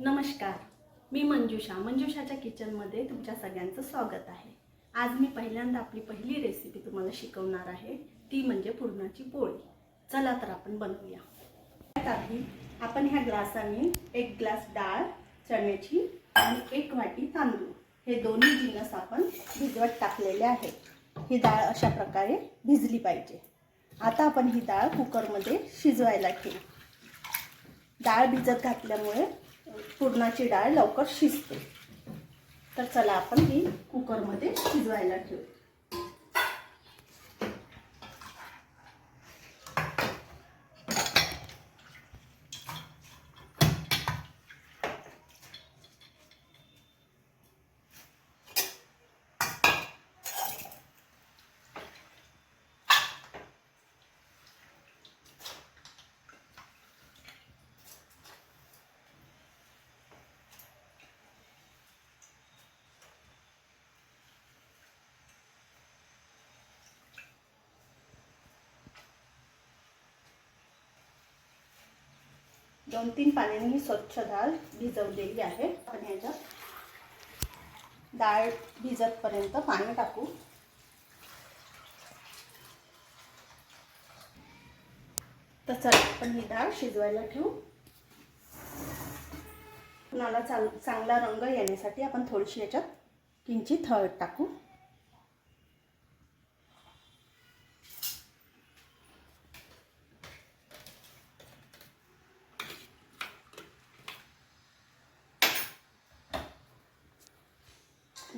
नमस्कार मी मंजुषा. मंजुषाच्या किचनमध्ये तुमच्या सगळ्यांचं स्वागत आहे. आज मी पहिल्यांदा आपली पहिली रेसिपी तुम्हाला शिकवणार आहे. ती म्हणजे पुरणाची पोळी. चला तर आपण बनवूया. त्यात आधी आपण ह्या ग्लासाने एक ग्लास डाळ चण्याची आणि एक वाटी तांदूळ. हे दोन्ही जिन्नस आपण भिजवत टाकलेले आहेत. ही डाळ अशा प्रकारे भिजली पाहिजे. आता आपण ही डाळ कुकरमध्ये शिजवायला ठेवू. डाळ भिजत घातल्यामुळे पुरणाची डाळ लवकर शिजते. तर चला आपण ही कुकरमध्ये शिजवायला ठेवू. दोन तीन पाण्याने ही स्वच्छ डाळ भिजवलेली आहे. आपण ह्याच्यात डाळ भिजतपर्यंत पाणी टाकू. तर चला आपण ही डाळ शिजवायला ठेवू. कुणाला चांग चांगला रंग येण्यासाठी आपण थोडीशी याच्यात किंचित हळद टाकू.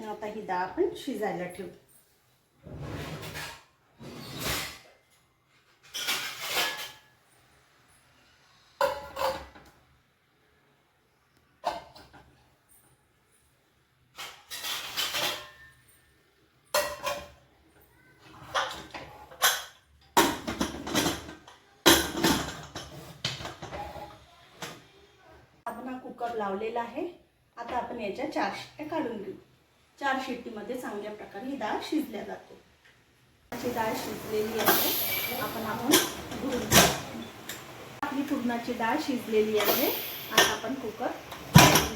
आता ही डाळ आपण शिजायला ठेवू. आपण हा कुकर लावलेला आहे. आता आपण याच्या चार शिट्ट्या काढून घेऊ. चार शिट्टीमध्ये चांगल्या प्रकारे ही डाळ शिजल्या जाते. त्याची डाळ शिजलेली आहे. आपण आपण आपली पुरणाची डाळ शिजलेली आहे. आता आपण कुकर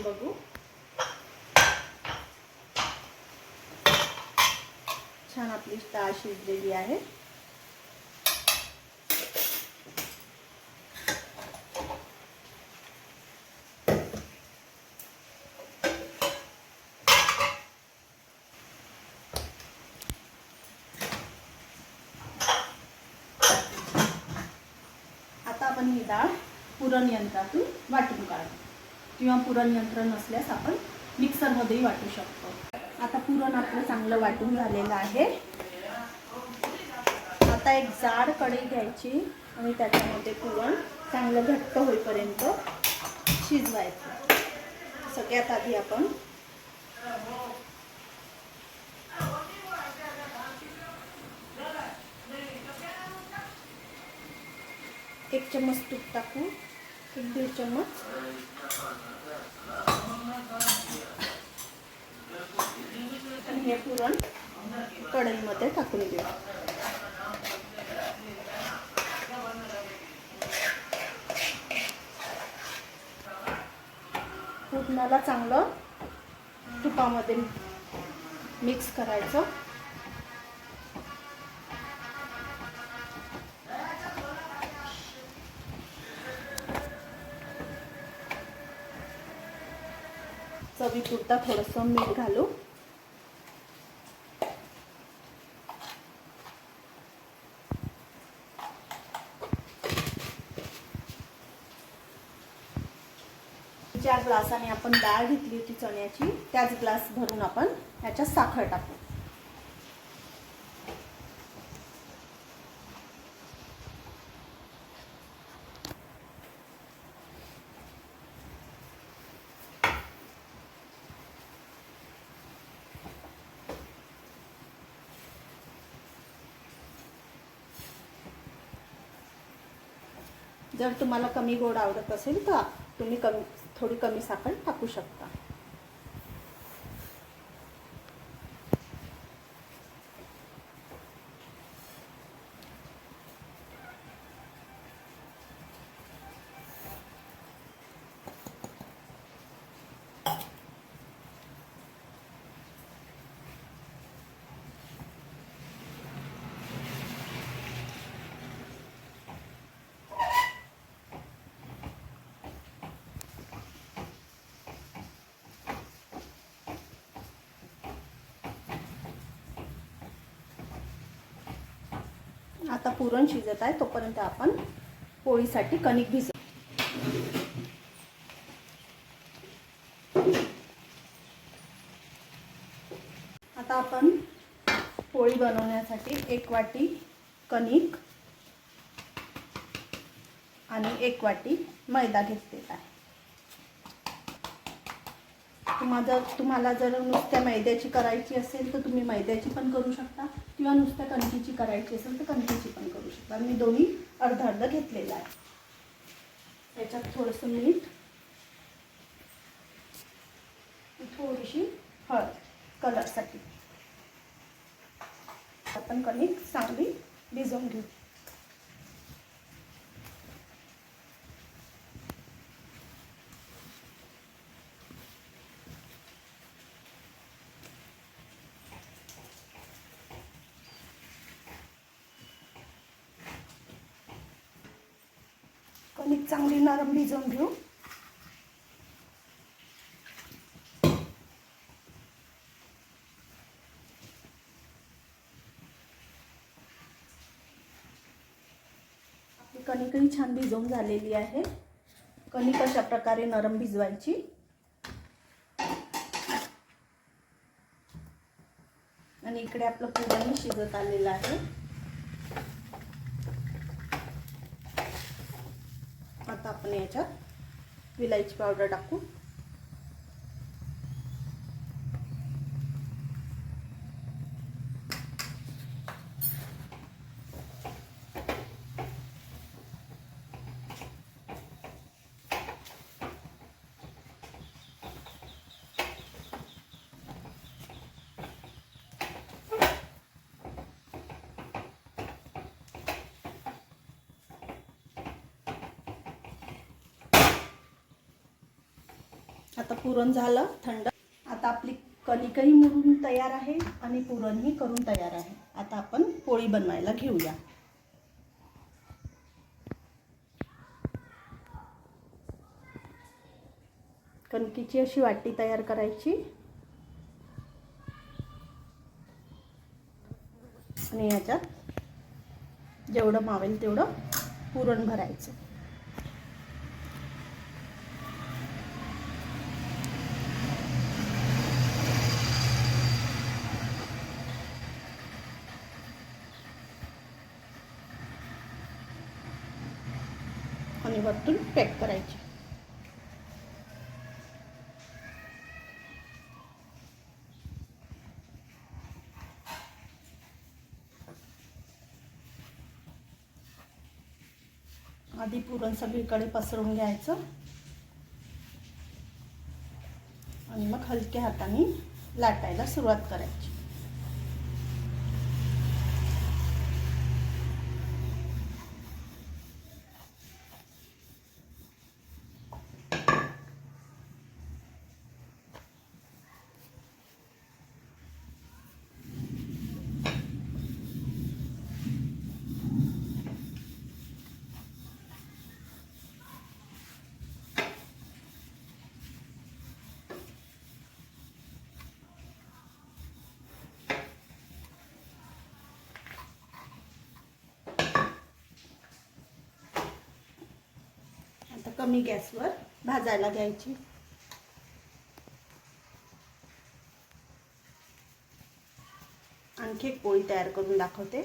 बघू. छान आपली डाळ शिजलेली आहे आता आपण ही डाळ पुरण यंत्रातून वाटून काढू. किंवा पुरण यंत्र नसल्यास आपण मिक्सरमध्येही वाटू शकतो. आता पुरण आपलं चांगलं वाटून झालेलं आहे. आता एक जाड कढई घ्यायची आणि त्याच्यामध्ये पुरण चांगलं घट्ट होईपर्यंत शिजवायचं. सगळ्यात आधी आपण एक चम्मच तूप टाकू एक दीड चम्मच. आणि हे पुरण कढईमध्ये टाकून घेऊ पुरणाला चांगलं तुपामध्ये मिक्स करायचं. चवीपुरता थोडंसं मीठ घालू. ज्या ग्लासाने आपण डाळ घेतली होती चण्याची त्याच ग्लास भरून आपण ह्याच्यात साखर टाकू. जर तुम्हाला कमी गोड आवडत असेल तर तुम्ही कमी थोडी कमी साखर टाकू शकता. आता पुरण शिजत आहे तोपर्यंत आपण पोळीसाठी कणिक भिजव. आता आपण पोळी बनवण्यासाठी एक वाटी कणिक आणि एक वाटी मैदा घेतलेला आहे. तुम्हाला तुम्हाला जर नुसत्या मैद्याची करायची असेल तर तुम्ही मैद्याची पण करू शकता किंवा नुसत्या कणकीची करायची असेल तर कणकीची पण करू शकता. मी दोन्ही अर्ध अर्ध घेतलेलं आहे. त्याच्यात थोडंसं मीठ थोडीशी हळद कलरसाठी. आपण कणिक चांगली भिजवून घेऊ. मी चांगली नरम भिजवून घेऊ. आपली कणिकही छान भिजवून झालेली आहे. कणिक अशा प्रकारे नरम भिजवायची. आणि इकडे आपलं पुरण शिजत आलेलं आहे. आपण याच्यात विलायची पावडर टाकू. आता पुरण झालं थंड. आता आपली कणिकही मुरून तयार आहे आणि पुरणही करून तयार आहे. आता आपण पोळी बनवायला घेऊया. कणकीची अशी वाटी तयार करायची. आणि याच्यात जेवढं मावेल तेवढं पुरण भरायचं. आणि वरतून पॅक करायची. आधी पुरण सगळीकडे पसरवून घ्यायचं. आणि मग हलक्या हाताने लाटायला सुरुवात करायची आता कमी गॅसवर भाजायला घ्यायची. आणखी एक पोळी तयार करून दाखवते.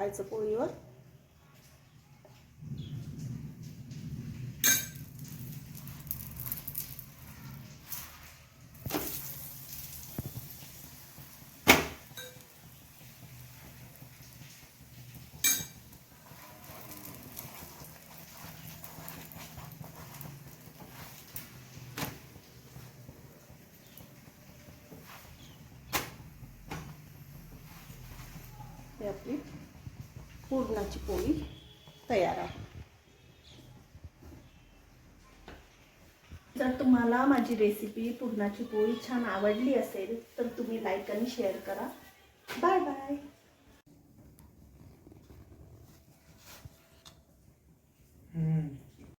टाकायचं पोळीवर. ही आपली पुरणाची पोळी तयार आहे. जर तुम्हाला माझी रेसिपी पुरणाची पोळी छान आवडली असेल तर तुम्ही लाईक आणि शेअर करा. Bye bye